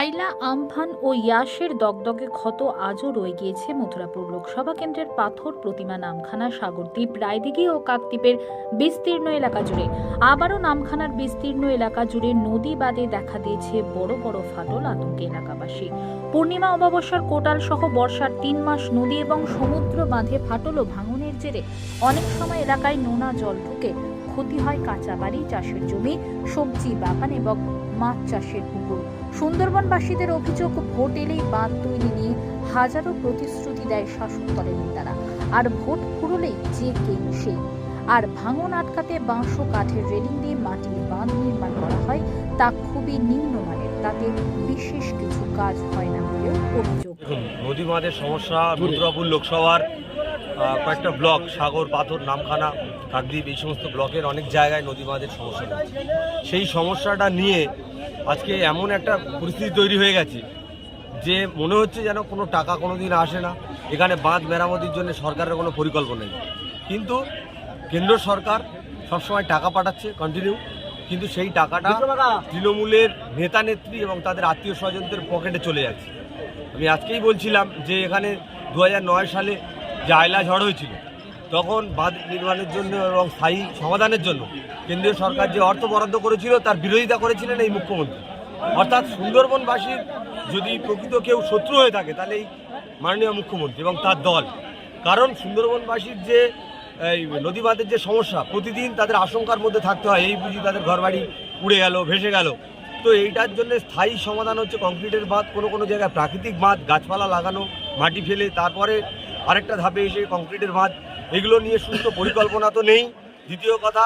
আইলা, Amphan ও ইয়াসের দগদগে ক্ষত আজও রয়ে গিয়েছে মথুরাপুর লোকসভা কেন্দ্রের পাথর প্রতিমা নামখানা সাগরদ্বীপ, রায়দিঘি ও কাকদ্বীপের বিস্তীর্ণ এলাকা জুড়ে। আবারও নামখানার বিস্তীর্ণ এলাকা জুড়ে নদী বাদে দেখা দিয়েছে বড় বড় ফাটল আতঙ্কে এলাকাবাসী। পূর্ণিমা অমাবস্যার কোটাল সহ বর্ষার তিন মাস নদী এবং সমুদ্র বাঁধে ফাটল ও ভাঙনের জেরে অনেক সময় এলাকায় নোনা জল ঢুকে ক্ষতি হয় কাঁচা বাড়ি, চাষের জমি, সবজি, বাগান এবং মাছ চাষের পুকুর। সুন্দরবনবাসীদের অভিযোগ, ভোট এলেই বাঁধ তৈরি নিয়ে হাজারো প্রতিশ্রুতি দেয় শাসক দলের নেতারা। আর ভোট ফুরলেই যে কে সেই আর ভাঙন আটকাতে বাঁশ ও কাঠের রেলিং দিয়ে মাটির বাঁধ নির্মাণ করা হয়, তা খুবই নিম্নমানের। তাতে বিশেষ কিছু কাজ হয় না বলেও অভিযোগ। নদী বাঁধের সমস্যা, রুদ্রপুর লোকসভার কয়েকটা ব্লক, সাগর, পাথর, নামখানা, কাকদ্বীপ, এই সমস্ত ব্লকের অনেক জায়গায় নদী বাঁধের সমস্যা সেই সমস্যাটা নিয়ে আজকে এমন একটা পরিস্থিতি তৈরি হয়ে গেছে যে মনে হচ্ছে যেন কোনো টাকা কোনো দিন আসে না। এখানে বাঁধ মেরামতির জন্য সরকারের কোনো পরিকল্পনা নেই। কিন্তু কেন্দ্র সরকার সবসময় টাকা পাঠাচ্ছে কন্টিনিউ কিন্তু সেই টাকাটা তৃণমূলের নেতা নেত্রী এবং তাদের আত্মীয় স্বজনদের পকেটে চলে যাচ্ছে। আমি আজকেই বলছিলাম যে এখানে দু হাজার নয় সালে যে আয়লা ঝড় হয়েছিল তখন বাঁধ নির্মাণের জন্য এবং স্থায়ী সমাধানের জন্য কেন্দ্রীয় সরকার যে অর্থ বরাদ্দ করেছিল, তার বিরোধিতা করেছিলেন এই মুখ্যমন্ত্রী। অর্থাৎ সুন্দরবনবাসীর যদি প্রকৃত কেউ শত্রু হয়ে থাকে, তাহলে এই মাননীয় মুখ্যমন্ত্রী এবং তার দল। কারণ সুন্দরবনবাসীর যে, এই নদী বাঁধের যে সমস্যা, প্রতিদিন তাদের আশঙ্কার মধ্যে থাকতে হয়, এই বুঝি তাদের ঘরবাড়ি উড়ে গেল, ভেসে গেল। তো এইটার জন্য স্থায়ী সমাধান হচ্ছে কংক্রিটের বাঁধ, কোনো কোনো জায়গায় প্রাকৃতিক বাঁধ, গাছপালা লাগানো, মাটি ফেলে, তারপরে আরেকটা ধাপে এসে কংক্রিটের বাঁধ এগুলো নিয়ে সুস্থ পরিকল্পনা তো নেই। দ্বিতীয় কথা,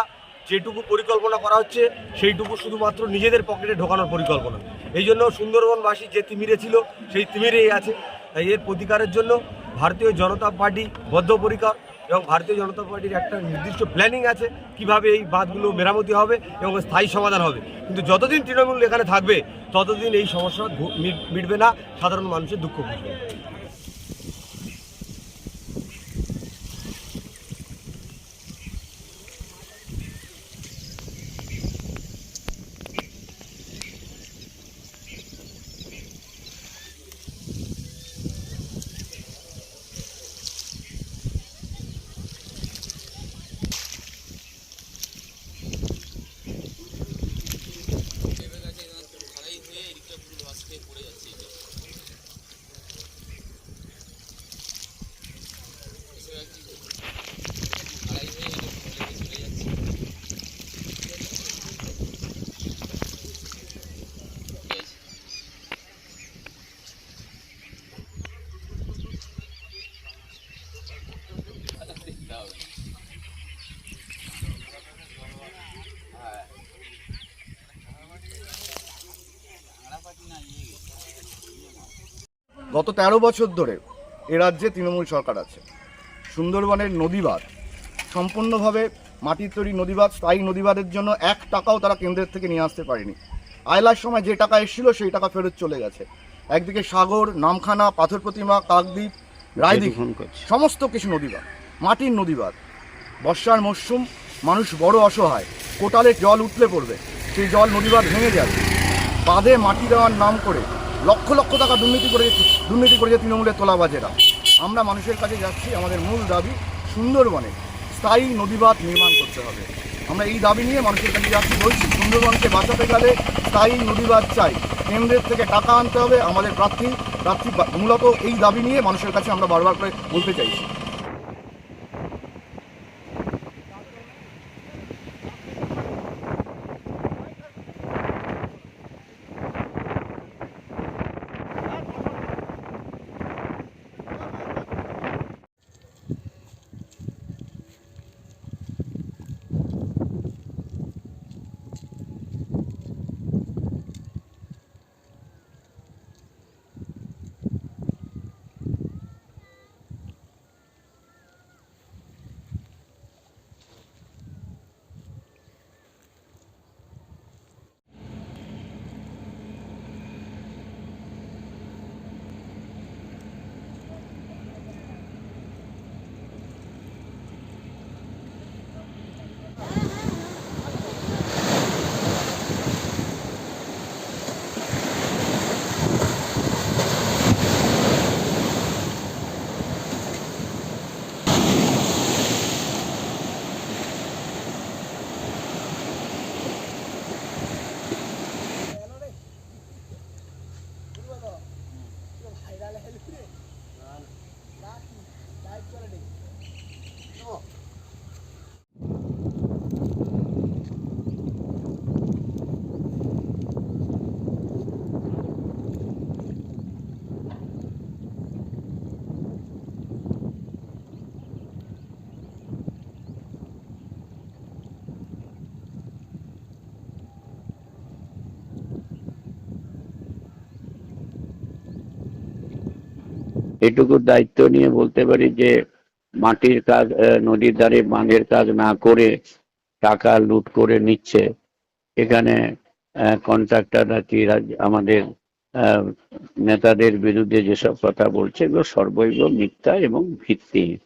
যেটুকু পরিকল্পনা করা হচ্ছে, সেইটুকু শুধুমাত্র নিজেদের পকেটে ঢোকানোর পরিকল্পনা। এই জন্য সুন্দরবনবাসী যে তিমিরে ছিল, সেই তিমিরেই আছে। তাই এর প্রতিকারের জন্য ভারতীয় জনতা পার্টি বদ্ধপরিকর এবং ভারতীয় জনতা পার্টির একটা নির্দিষ্ট প্ল্যানিং আছে, কীভাবে এই বাঁধগুলো মেরামতি হবে এবং স্থায়ী সমাধান হবে। কিন্তু যতদিন তৃণমূল এখানে থাকবে, ততদিন এই সমস্যা মিটবে না, সাধারণ মানুষের দুঃখ বুঝবে না। গত তেরো বছর ধরে এ রাজ্যে তৃণমূল সরকার আছে। সুন্দরবনের নদীবাঁধ সম্পূর্ণভাবে মাটির তৈরি নদীবাদ স্থায়ী নদীবাদের জন্য এক টাকাও তারা কেন্দ্রের থেকে নিয়ে আসতে পারেনি। আয়লার সময় যে টাকা এসেছিল সেই টাকা ফেরত চলে গেছে। একদিকে সাগর নামখানা পাথর প্রতিমা কাকদ্বীপ রায়দিঘি সমস্ত কিছু নদীবাঁধ মাটির নদীবাঁধ। বর্ষার মরশুম মানুষ বড় অসহায় কোটালে জল উঠলে পড়বে সেই জল নদীবাঁধ ভেঙে যাবে। বাঁধে মাটি দেওয়ার নাম করে লক্ষ লক্ষ টাকা দুর্নীতি করে দুর্নীতি করেছে তৃণমূলের তোলাবাজেরা। আমরা মানুষের কাছে যাচ্ছি, আমাদের মূল দাবি সুন্দরবনে স্থায়ী নদীবাদ নির্মাণ করতে হবে। আমরা এই দাবি নিয়ে মানুষের কাছে যাচ্ছি, বলছি সুন্দরবনকে বাঁচাতে গেলে স্থায়ী নদীবাদ চাই। কেন্দ্রের থেকে টাকা আনতে হবে, আমাদের প্রার্থী প্রার্থী মূলত এই দাবি নিয়ে মানুষের কাছে আমরা বারবার করে বলতে চাইছি। লাইট করে দেখি এটুকু দায়িত্ব নিয়ে বলতে পারি যে মাটির কাজ নদীর ধারে বাঁধের কাজ না করে টাকা লুট করে নিচ্ছে। এখানে কন্ট্রাক্টররা কি আমাদের নেতাদের বিরুদ্ধে যেসব কথা বলছে, এগুলো সর্বৈব মিথ্যা এবং ভিত্তিহীন।